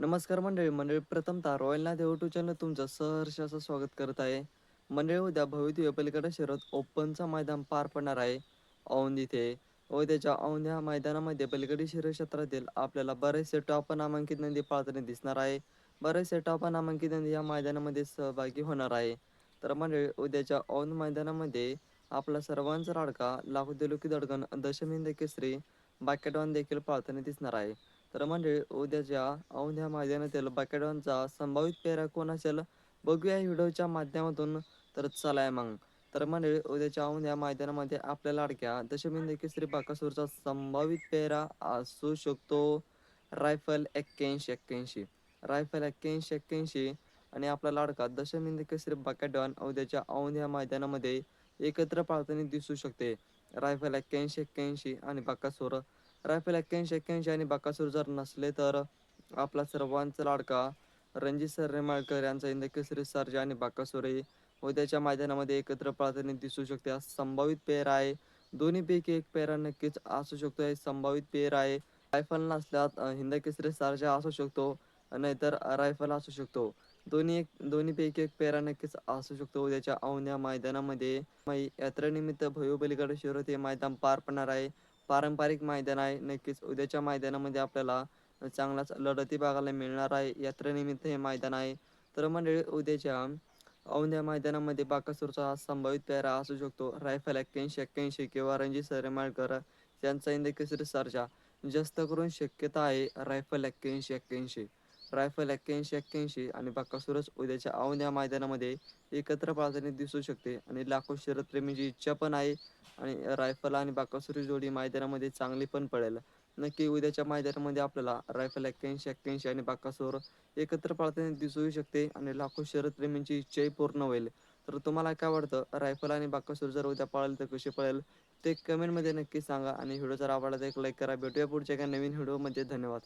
नमस्कार मंडळी. मंडळी प्रथमतः रॉयल ना देव टू चॅनल तुमचं सहर्ष असं स्वागत करत आहे. मंडळी उद्या भविष्य पलीकडे शहरात ओपनचा मैदान पार पडणार आहे. औंध इथे व त्याच्या औंध ह्या मैदानामध्ये पलीकडे शहर क्षेत्रातील आपल्याला बरेचसे टॉप नामांकित नदी पाळताना दिसणार आहे. बरेचसे टॉप नामांकित नदी या मैदानामध्ये सहभागी होणार आहे. तर मंडळी उद्याच्या औंध मैदानामध्ये आपला सर्वांचा लाडका लाखो देलुकी दडगण दशमिंद केसरी बाकेटवान देखील पाळताना दिसणार आहे. तर म्हणजे उद्याच्या औंध्या मैदानातील बकेडॉनचा संभावित पेहरा कोण असेल बघूया व्हिडिओच्या माध्यमातून. तर चलाय मग. तर म्हणजे उद्याच्या औंध्या मैदानामध्ये आपल्या लाडक्या दशमिंद केसरी बाकासूरचा संभावित पेहरा असू शकतो. रायफल एक्क्याऐंशी एक्क्याऐंशी. रायफल एक्क्याऐंशी एक्क्याऐंशी आणि आपला लाडका दशमिंद केसरी बकेडॉन उद्याच्या औंध्या मैदानामध्ये एकत्र पाळताना दिसू शकते. रायफल एक्क्याऐंशी एक्क्याऐंशी आणि बाकासूर रायफल एक्क्याऐंशी एक्क्याऐंशी आणि बाकासूर जर नसले तर आपला सर्वांचा लाडका रणजित सर रेमाळकर यांचा इंदकी केसरी सर्जा आणि बाकासुरे उद्याच्या मैदानामध्ये एकत्र प्राधान्य दिसू शकते. हा संभावित पेर आहे. दोन्हीपैकी एक पेरा नक्कीच असू शकतो. हे संभावित पेर आहे. रायफल नसल्यात हिंद केसरी सर्जा असू शकतो नाहीतर रायफल असू शकतो. दोन्ही एक दोन्हीपैकी एक पेरा नक्कीच असू शकतो. उद्याच्या औन्या मैदानामध्ये यात्रेनिमित्त भयोबलीकडे शिरत हे मैदान पार पडणार आहे. पारंपरिक मैदान आहे. नक्कीच उद्याच्या मैदानामध्ये आपल्याला चांगलाच लढती बघायला मिळणार आहे. यात्रेनिमित्त हे मैदान आहे. तर मंडळी उद्याच्या औंध्या मैदानामध्ये बाकासूरचा हा संभावित पेहरा असू शकतो. रायफल एक्क्याऐंशी एक्क्याऐंशी किंवा रणजित सरमाळकर यांचा इंद केसरी जास्त करून शक्यता आहे रायफल एक्क्याऐंशी एक्क्याऐंशी. रायफल एक्क्याऐंशी एक्क्याऐंशी आणि बाकासुरच उद्याच्या औंध्या मैदानामध्ये एकत्र पाळताना दिसू शकते. आणि लाखो शरदप्रेमींची इच्छा पण आहे आणि रायफल आणि बाकासुरी जोडी मैदानामध्ये चांगली पण पडेल. नक्की उद्याच्या मैदानामध्ये आपल्याला रायफल एक्क्याऐंशी एक्क्याऐंशी आणि बाकासोर एकत्र पाळताना दिसू शकते आणि लाखो शरदप्रेमींची इच्छाही पूर्ण होईल. तर तुम्हाला काय वाटतं? रायफल आणि बाकासूर जर उद्या पळेल तर कशी पळेल? ते कमेंटमध्ये नक्की सांगा आणि व्हिडिओ जर आवडला तर एक लाईक करा. भेटूया पुढच्या एका नवीन व्हिडिओमध्ये धन्यवाद.